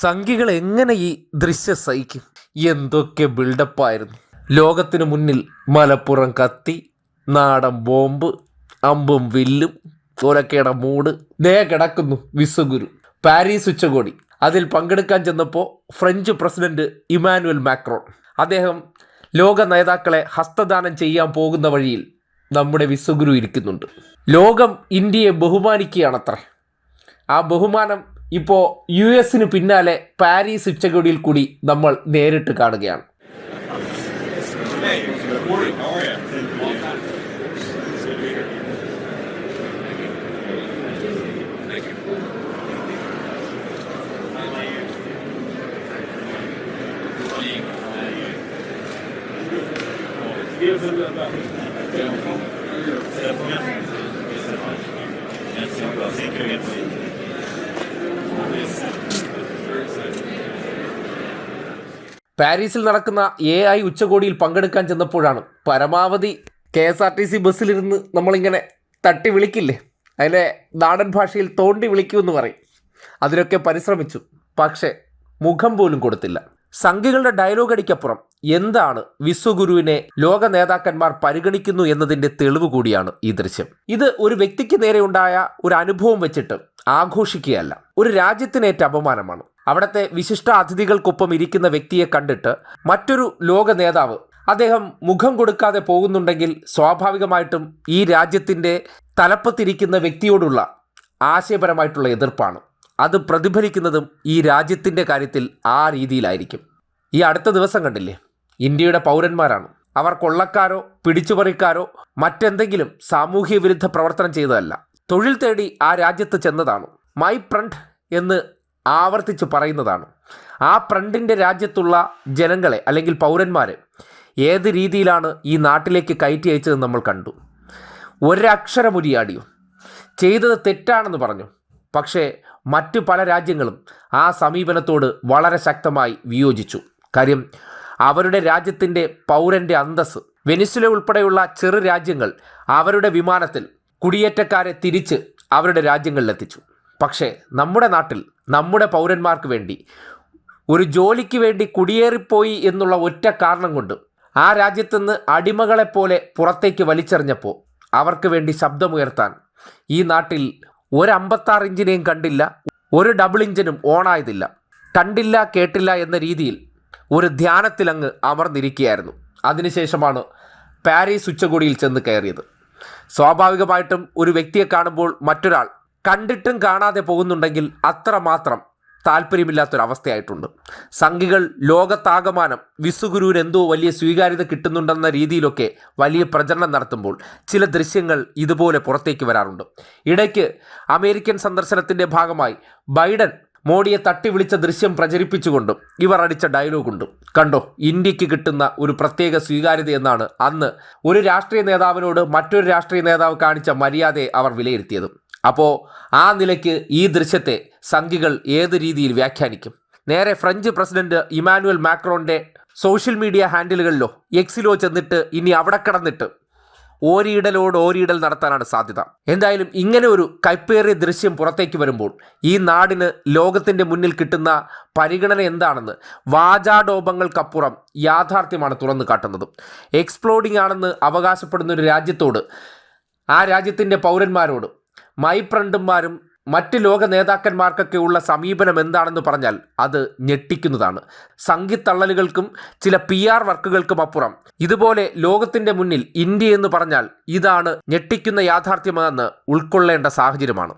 സംഘികൾ എങ്ങനെ ഈ ദൃശ്യ സഹിക്കും? എന്തൊക്കെ ബിൽഡപ്പായിരുന്നു ലോകത്തിനു മുന്നിൽ മലപ്പുറം കത്തി നാടൻ ബോംബ് അമ്പും വില്ലും തോലക്കേട മൂട്. ദേ കിടക്കുന്നു വിശ്വഗുരു. പാരീസ് ഉച്ചകോടി. അതിൽ പങ്കെടുക്കാൻ ചെന്നപ്പോൾ ഫ്രഞ്ച് പ്രസിഡന്റ് ഇമാനുവൽ മാക്രോൺ. അദ്ദേഹം ലോക നേതാക്കളെ ഹസ്തദാനം ചെയ്യാൻ പോകുന്ന വഴിയിൽ നമ്മുടെ വിശ്വഗുരു ഇരിക്കുന്നുണ്ട്. ലോകം ഇന്ത്യയെ ബഹുമാനിക്കുകയാണത്രേ. ആ ബഹുമാനം ഇപ്പോൾ യു എസിന് പിന്നാലെ പാരീസ് ഉച്ചകോടിയിൽ കൂടി നമ്മൾ നേരിട്ട് കാണുകയാണ്. പാരീസിൽ നടക്കുന്ന എ ഐ ഉച്ചകോടിയിൽ പങ്കെടുക്കാൻ ചെന്നപ്പോഴാണ് പരമാവധി K S R T C ബസ്സിലിരുന്ന് നമ്മളിങ്ങനെ തട്ടി വിളിക്കില്ലേ? അതിലെ നാടൻ ഭാഷയിൽ തോണ്ടി വിളിക്കുമെന്ന് പറയും. അതിനൊക്കെ പരിശ്രമിച്ചു. പക്ഷേ മുഖം പോലും കൊടുത്തില്ല. സംഘികളുടെ ഡയലോഗ് അടിക്കപ്പുറം എന്താണ് വിശ്വഗുരുവിനെ ലോക നേതാക്കന്മാർ പരിഗണിക്കുന്നു എന്നതിന്റെ തെളിവ് കൂടിയാണ് ഈ ദൃശ്യം. ഇത് ഒരു വ്യക്തിക്ക് നേരെ ഉണ്ടായ ഒരു അനുഭവം വെച്ചിട്ട് ആഘോഷിക്കുകയല്ല. ഒരു രാജ്യത്തിനേറ്റ അപമാനമാണ്. അവിടത്തെ വിശിഷ്ട അതിഥികൾക്കൊപ്പം ഇരിക്കുന്ന വ്യക്തിയെ കണ്ടിട്ട് മറ്റൊരു ലോക നേതാവ് അദ്ദേഹം മുഖം കൊടുക്കാതെ പോകുന്നുണ്ടെങ്കിൽ സ്വാഭാവികമായിട്ടും ഈ രാജ്യത്തിന്റെ തലപ്പത്തിരിക്കുന്ന വ്യക്തിയോടുള്ള ആശയപരമായിട്ടുള്ള എതിർപ്പാണ്. അത് പ്രതിഫലിക്കുന്നതും ഈ രാജ്യത്തിന്റെ കാര്യത്തിൽ ആ രീതിയിലായിരിക്കും. ഈ അടുത്ത ദിവസം കണ്ടില്ലേ? ഇന്ത്യയുടെ പൗരന്മാരാണ്. അവർ കൊള്ളക്കാരോ പിടിച്ചുപറിക്കാരോ മറ്റെന്തെങ്കിലും സാമൂഹ്യ വിരുദ്ധ പ്രവർത്തനം ചെയ്തതല്ല. തൊഴിൽ തേടി ആ രാജ്യത്ത് ചെന്നതാണ്. മൈ പ്രണ്ട് എന്ന് ആവർത്തിച്ച് പറയുന്നതാണ്. ആ ഫ്രണ്ടിന്റെ രാജ്യത്തുള്ള ജനങ്ങളെ അല്ലെങ്കിൽ പൗരന്മാരെ ഏത് രീതിയിലാണ് ഈ നാട്ടിലേക്ക് കയറ്റി അയച്ചതെന്ന് നമ്മൾ കണ്ടു. ഒരക്ഷരമുരിയാടിയും. ചെയ്തത് തെറ്റാണെന്ന് പറഞ്ഞു. പക്ഷേ മറ്റു പല രാജ്യങ്ങളും ആ സമീപനത്തോട് വളരെ ശക്തമായി വിയോജിച്ചു. കാര്യം അവരുടെ രാജ്യത്തിന്റെ പൗരന്റെ അന്തസ് വെനിസുല ഉൾപ്പെടെയുള്ള ചെറു രാജ്യങ്ങൾ അവരുടെ വിമാനത്തിൽ കുടിയേറ്റക്കാരെ തിരിച്ച് അവരുടെ രാജ്യങ്ങളിലെത്തിച്ചു. പക്ഷേ നമ്മുടെ നാട്ടിൽ നമ്മുടെ പൗരന്മാർക്ക് വേണ്ടി ഒരു ജോലിക്ക് വേണ്ടി കുടിയേറിപ്പോയി എന്നുള്ള ഒറ്റ കാരണം കൊണ്ട് ആ രാജ്യത്തുനിന്ന് അടിമകളെപ്പോലെ പുറത്തേക്ക് വലിച്ചെറിഞ്ഞപ്പോൾ അവർക്ക് വേണ്ടി ശബ്ദമുയർത്താൻ ഈ നാട്ടിൽ ഒരു അമ്പത്താറ് ഇഞ്ചിനെയും കണ്ടില്ല ഒരു ഡബിൾ ഇഞ്ചിനും ഓണായതില്ല. കണ്ടില്ല കേട്ടില്ല എന്ന രീതിയിൽ ഒരു ധ്യാനത്തിലങ്ങ് അമർന്നിരിക്കുകയായിരുന്നു. അതിനുശേഷമാണ് പാരീസ് ഉച്ചകോടിയിൽ ചെന്ന് കയറിയത്. സ്വാഭാവികമായിട്ടും ഒരു വ്യക്തിയെ കാണുമ്പോൾ മറ്റൊരാൾ കണ്ടിട്ടും കാണാതെ പോകുന്നുണ്ടെങ്കിൽ അത്രമാത്രം താല്പര്യമില്ലാത്തൊരവസ്ഥയായിട്ടുണ്ട്. സംഘികൾ ലോകത്താകമാനം വിസുഗുരുവിന് എന്തോ വലിയ സ്വീകാര്യത കിട്ടുന്നുണ്ടെന്ന രീതിയിലൊക്കെ വലിയ പ്രചരണം നടത്തുമ്പോൾ ചില ദൃശ്യങ്ങൾ ഇതുപോലെ പുറത്തേക്ക് വരാറുണ്ട്. ഇടയ്ക്ക് അമേരിക്കൻ സന്ദർശനത്തിന്റെ ഭാഗമായി ബൈഡൻ മോഡിയെ തട്ടി വിളിച്ച ദൃശ്യം പ്രചരിപ്പിച്ചുകൊണ്ടും ഇവർ അടിച്ച ഡയലോഗുണ്ട്. കണ്ടോ ഇന്ത്യയ്ക്ക് കിട്ടുന്ന ഒരു പ്രത്യേക സ്വീകാര്യത എന്നാണ് അന്ന് ഒരു രാഷ്ട്രീയ നേതാവിനോട് മറ്റൊരു രാഷ്ട്രീയ നേതാവ് കാണിച്ച മര്യാദയെ അവർ വിലയിരുത്തിയത്. അപ്പോൾ ആ നിലയ്ക്ക് ഈ ദൃശ്യത്തെ സംഘികൾ ഏത് രീതിയിൽ വ്യാഖ്യാനിക്കും? നേരെ ഫ്രഞ്ച് പ്രസിഡന്റ് ഇമാനുവൽ മാക്രോന്റെ സോഷ്യൽ മീഡിയ ഹാൻഡിലുകളിലോ എക്സിലോ ചെന്നിട്ട് ഇനി അവിടെ കിടന്നിട്ട് ഓരിയിടലോട് ഓരിയിടൽ നടത്താനാണ് സാധ്യത. എന്തായാലും ഇങ്ങനെ ഒരു കൈപ്പേറിയ ദൃശ്യം പുറത്തേക്ക് വരുമ്പോൾ ഈ നാടിന് ലോകത്തിന്റെ മുന്നിൽ കിട്ടുന്ന പരിഗണന എന്താണെന്ന് വാചാടോപങ്ങൾക്കപ്പുറം യാഥാർത്ഥ്യമാണ് തുറന്നു കാട്ടുന്നത്. എക്സ്പ്ലോഡിംഗ് ആണെന്ന് അവകാശപ്പെടുന്ന ഒരു രാജ്യത്തോട് ആ രാജ്യത്തിന്റെ പൗരന്മാരോട് മൈ ഫ്രണ്ടുമാരും മറ്റ് ലോക നേതാക്കന്മാർക്കൊക്കെ ഉള്ള സമീപനം എന്താണെന്ന് പറഞ്ഞാൽ അത് ഞെട്ടിക്കുന്നതാണ്. സംഘിത്തള്ളലുകൾക്കും ചില പി ആർ വർക്കുകൾക്കും അപ്പുറം. ഇതുപോലെ ലോകത്തിന്റെ മുന്നിൽ ഇന്ത്യ എന്ന് പറഞ്ഞാൽ ഇതാണ് ഞെട്ടിക്കുന്ന യാഥാർത്ഥ്യമെന്ന് ഉൾക്കൊള്ളേണ്ട സാഹചര്യമാണ്.